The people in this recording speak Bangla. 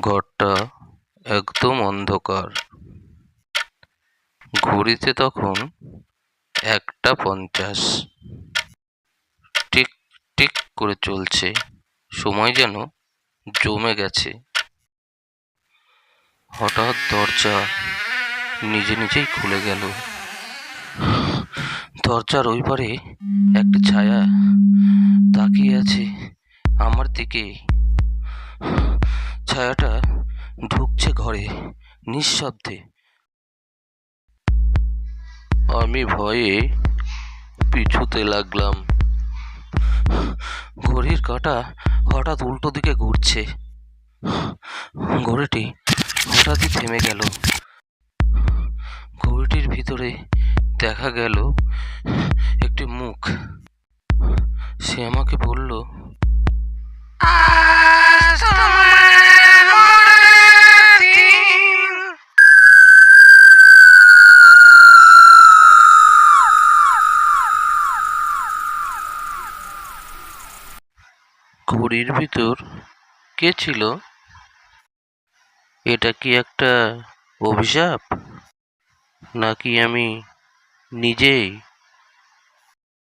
ঘরটা একদম অন্ধকার। ঘড়িতে তখন একটা পঞ্চাশ। টিক টিক করে চলছে। সময় যেন জমে গেছে। হঠাৎ দরজা নিজে নিজেই খুলে গেল। দরজার ওই পারে একটা ছায়া তাকিয়ে আছে আমার দিকে। ছায়াটা ঢুকছে ঘরে, নিঃশব্দে। আমি ভয়ে পিছুতে লাগলাম। ঘড়ির কাঁটা হঠাৎ উল্টো দিকে ঘুরছে। ঘড়িটি হঠাৎই থেমে গেল। ঘড়িটির ভিতরে দেখা গেল একটি মুখ। সে আমাকে বলল ঘড়ির ভিতর কে ছিল? এটা কি একটা অভিশাপ? নাকি আমি নিজেই